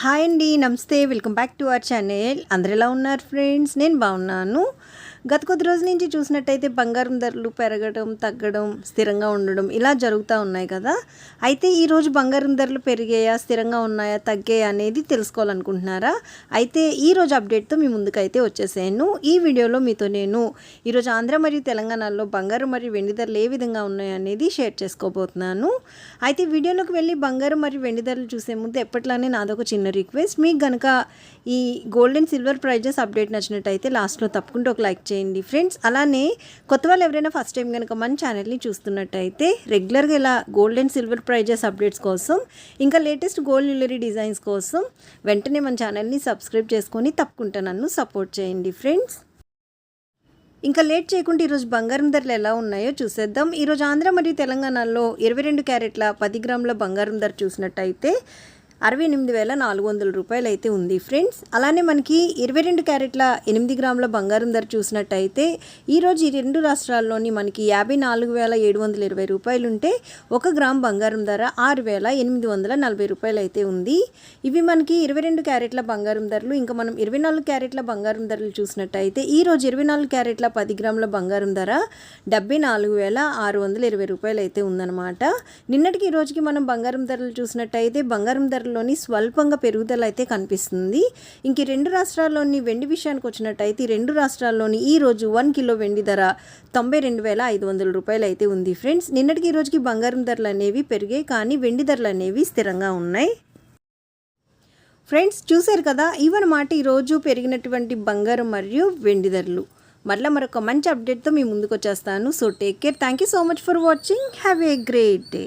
Hi అండి నమస్తే welcome back to our channel. అందరు ఎలా ఉన్నారు ఫ్రెండ్స్? నేను బాగున్నాను. గత కొద్ది రోజుల నుంచి చూసినట్టయితే బంగారం ధరలు పెరగడం తగ్గడం స్థిరంగా ఉండడం ఇలా జరుగుతూ ఉన్నాయి కదా. అయితే ఈరోజు బంగారం ధరలు పెరిగాయా స్థిరంగా ఉన్నాయా తగ్గాయా అనేది తెలుసుకోవాలనుకుంటున్నారా? అయితే ఈరోజు అప్డేట్తో మీ ముందుకైతే వచ్చేసాను ఈ వీడియోలో మీతో నేను ఈరోజు ఆంధ్ర మరియు తెలంగాణలో బంగారం మరియు వెండి ధరలు ఏ విధంగా ఉన్నాయనేది షేర్ చేసుకోబోతున్నాను. అయితే వీడియోలోకి వెళ్ళి బంగారం మరియు వెండి ధరలు చూసే ముందు ఎప్పట్లానే నాదొక చిన్న రిక్వెస్ట్. మీకు కనుక ఈ gold and silver prizes update నచ్చినట్టయితే లాస్ట్లో తప్పకుండా ఒక లైక్ చేయండి. ఫ్రెండ్స్ అలానే కొత్త వాళ్ళు ఎవరైనా ఫస్ట్ టైం కనుక మన ఛానల్ని చూస్తున్నట్టయితే రెగ్యులర్గా ఇలా gold and silver prizes updates కోసం ఇంకా లేటెస్ట్ గోల్డ్ జ్యువెలరీ డిజైన్స్ కోసం వెంటనే మన ఛానల్ని సబ్స్క్రైబ్ చేసుకొని తప్పకుండా నన్ను సపోర్ట్ చేయండి. ఫ్రెండ్స్ ఇంకా లేట్ చేయకుండా ఈరోజు బంగారం ధరలు ఎలా ఉన్నాయో చూసేద్దాం. ఈరోజు ఆంధ్ర మరియు తెలంగాణలో ఇరవై రెండు క్యారెట్ల పది గ్రాముల బంగారం ధర చూసినట్టయితే అరవై ఎనిమిది వేల నాలుగు వందల రూపాయలు అయితే ఉంది. ఫ్రెండ్స్ అలానే మనకి ఇరవై రెండు క్యారెట్ల ఎనిమిది గ్రాముల బంగారం ధర చూసినట్టయితే ఈరోజు ఈ రెండు రాష్ట్రాల్లోని మనకి యాభై నాలుగు వేల ఏడు వందల ఇరవై రూపాయలు ఉంటే ఒక గ్రామ్ బంగారం ధర ఆరు వేల ఎనిమిది వందల నలభై రూపాయలు అయితే ఉంది. ఇవి మనకి ఇరవై రెండు క్యారెట్ల బంగారం ధరలు ఇంకా మనం ఇరవై నాలుగు క్యారెట్ల బంగారం ధరలు చూసినట్టయితే ఈరోజు ఇరవై నాలుగు క్యారెట్ల పది గ్రాముల బంగారం ధర డెబ్బై నాలుగు వేల ఆరు వందల ఇరవై రూపాయలు అయితే ఉందన్నమాట. నిన్నటికి ఈ రోజుకి మనం బంగారం ధరలు చూసినట్టయితే బంగారం ధరలోని స్వల్పంగా పెరుగుదల అయితే కనిపిస్తుంది. ఇంక రెండు రాష్ట్రాల్లోని వెండి విషయానికి వచ్చినట్టయితే ఈ రెండు రాష్ట్రాల్లోని ఈ రోజు వన్ కిలో వెండి ధర తొంభై రెండు వేల ఐదు వందల రూపాయలు అయితే ఉంది ఫ్రెండ్స్. నిన్నటికి ఈ రోజుకి బంగారం ధరలు అనేవి పెరిగాయి కానీ వెండి ధరలు అనేవి స్థిరంగా ఉన్నాయి. ఫ్రెండ్స్ చూశారు కదా ఇవన్నమాట ఈరోజు పెరిగినటువంటి బంగారం మరియు వెండి ధరలు. మరలా మరొక మంచి అప్డేట్తో మీ ముందుకు వచ్చేస్తాను. So take care thank you so much for watching have a great day